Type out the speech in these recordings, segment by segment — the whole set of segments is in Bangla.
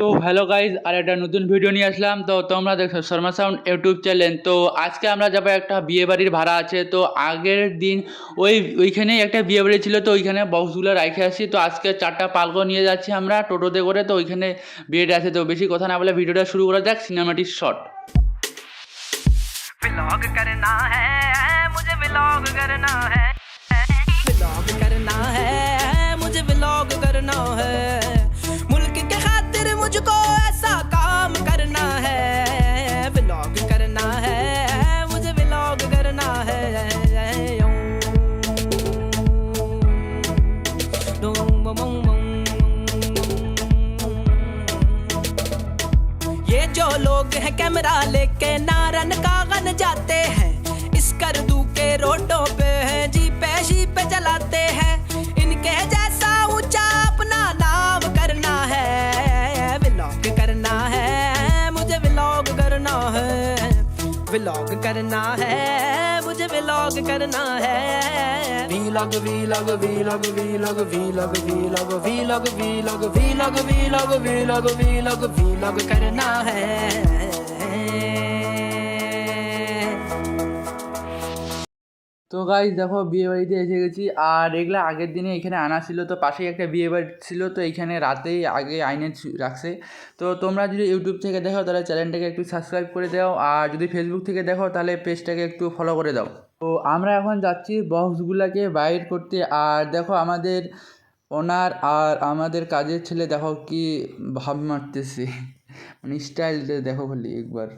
তো হ্যালো গাইজ আর একটা নতুন ভিডিও নিয়ে আসলাম তো তোমরা দেখছো শর্মা সাউন্ড ইউটিউব চ্যানেল তো আজকে আমরা যাবো একটা বিয়ে বাড়ির ভাড়া আছে তো আগের দিন ওই ওইখানেই একটা বিয়ে বাড়ি ছিল তো ওইখানে বক্সগুলো রেখে আসি তো আজকে চারটা পালকো নিয়ে যাচ্ছি আমরা টোটোতে করে তো ওইখানে বিয়েটা আছে তো বেশি কথা না বলে ভিডিওটা শুরু করা যাক সিনেমাটিক শট व्लॉग करना है मुझे व्लॉग करना है व्लॉग करना हैं, कैमरा लेके नारन कागन जाते हैं। इस कर दू के रोडों पे हैं जी पे पे चलाते हैं। इनके जैसा ऊँचा अपना नाम करना है व्लॉग करना है, मुझे व्लॉग करना है। व्लॉग करना है, मुझे व्लॉग करना है। vlog vlog vlog vlog vlog vlog vlog vlog vlog vlog vlog vlog vlog करना है তো গাইজ দেখো বিয়ে বাড়িতে এসে গেছি। আর এগুলো আগের দিনে এখানে আনা ছিল, তো পাশেই একটা বিয়ে বাড়ি ছিল, তো এইখানে রাতেই আগে আইনে রাখছে। তো তোমরা যদি ইউটিউব থেকে দেখো, তাহলে চ্যানেলটাকে একটু সাবস্ক্রাইব করে দাও। আর যদি ফেসবুক থেকে দেখো, তাহলে পেজটাকে একটু ফলো করে দাও। তো আমরা এখন যাচ্ছি বক্সগুলোকে বাইর করতে। আর দেখো, আমাদের ওনার আর আমাদের কাজের ছেলে, দেখো কি ভাব মারতেছে। মানে স্টাইলটা দেখো খালি একবার।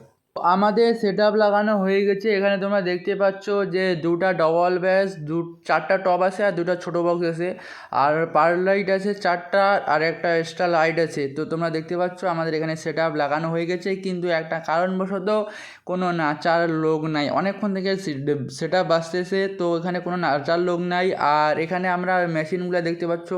আমাদের সেট লাগানো হয়ে গেছে। এখানে তোমরা দেখতে পাচ্ছ যে দুটা ডবল ব্যাস দু, চারটা টপ আছে আর দুটা ছোটো বক্স আছে। আর পার লাইট আছে চারটা আর একটা এক্সট্রা লাইট আছে। তো তোমরা দেখতে পাচ্ছ আমাদের এখানে সেট লাগানো হয়ে গেছে। কিন্তু একটা কারণবশত কোনো নাচার লোক নাই। অনেকক্ষণ থেকে সেট আপ বাজতেছে, তো এখানে কোনো নাচার লোক নাই। আর এখানে আমরা মেশিনগুলো দেখতে পাচ্ছ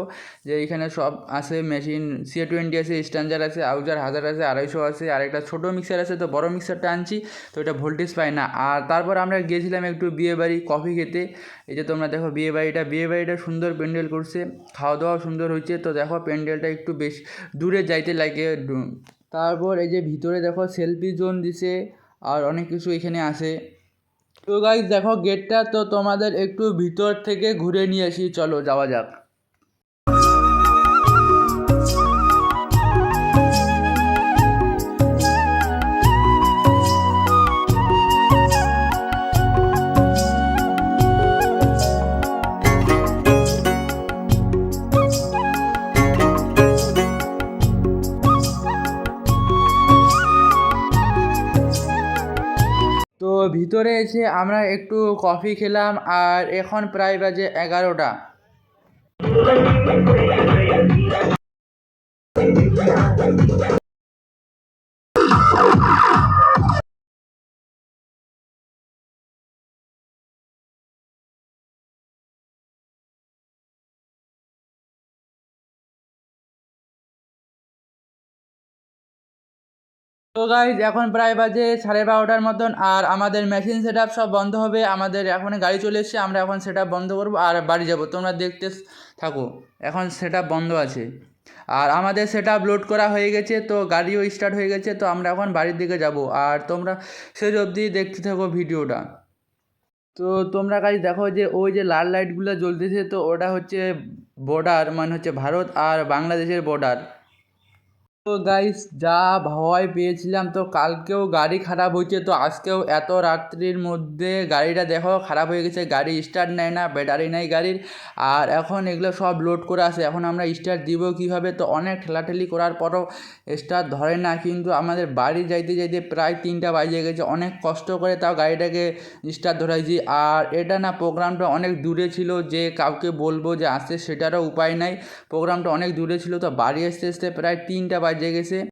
যে এখানে সব আছে মেশিন সি টোয়েন্টি আছে স্ট্যান্ডার আছে আউজার হাজার আছে, আড়াইশো আছে আর একটা ছোটো মিক্সার আছে, তো বড় মিক্সারটা আনছি তো এটা ভোল্টেজ পাই না। আর তারপর আমরা গিয়েছিলাম একটু বিয়ে বাড়ি কফি খেতে। এই যে তোমরা দেখো বিয়ে বাড়িটা বিয়ে বাড়িটা সুন্দর প্যান্ডেল করছে খাওয়া দাওয়া সুন্দর হয়েছে। তো দেখো প্যান্ডেলটা একটু বেশ দূরে যাইতে লাগে। তারপর এই যে ভিতরে দেখো সেলফি জোন দিছে, আর অনেক কিছু এখানে আছে। তো গাইজ দেখো গেটটা তো তোমাদের একটু ভিতর থেকে ঘুরে নিয়ে আসি। চলো যাওয়া যাক। ভিতরে এসে আমরা একটু কফি খেলাম আর এখন প্রায় বাজে এগারোটা। তো গাইজ এখন প্রায় বাজে সাড়ে বারোটার মতন আর আমাদের মেশিন সেট সব বন্ধ হবে। আমাদের এখন গাড়ি চলে এসছে, আমরা এখন সেট বন্ধ করব আর বাড়ি যাব। তোমরা দেখতে থাকো, এখন সেট বন্ধ আছে। আর আমাদের সেট লোড করা হয়ে গেছে, তো গাড়িও স্টার্ট হয়ে গেছে, তো আমরা এখন বাড়ির দিকে যাব। আর তোমরা সেই অবধি দেখতে থাকো ভিডিওটা। তো তোমরা গাইজ দেখো যে ওই যে লাল লাইটগুলো জ্বলতেছে, তো ওটা হচ্ছে বর্ডার মানে হচ্ছে ভারত আর বাংলাদেশের বর্ডার তো গাইস যা ভয় পেয়েছিলাম, তো কালকেও গাড়ি খারাপ হয়েছে, তো আজকেও এত রাত্রির মধ্যে গাড়িটা দেখো খারাপ হয়ে গেছে, গাড়ি স্টার্ট নেয় না ব্যাটারি নেই গাড়ির, আর এখন এগুলো সব লোড করে আসে, এখন আমরা স্টার্ট দিব কীভাবে, তো অনেক ঠেলাঠেলি করার পরও স্টার্ট ধরে না, কিন্তু আমাদের বাড়ি যাইতে যাইতে প্রায় তিনটা বাজে গেছে, অনেক কষ্ট করে তাও গাড়িটাকে স্টার্ট ধরাইছি, আর এটা না প্রোগ্রামটা অনেক দূরে ছিল, যে কাউকে বলব যে আসতে সেটারও উপায় নাই প্রোগ্রামটা অনেক দূরে ছিল, তো বাড়ি আসতে আসতে প্রায় তিনটা বাজে জেগেছে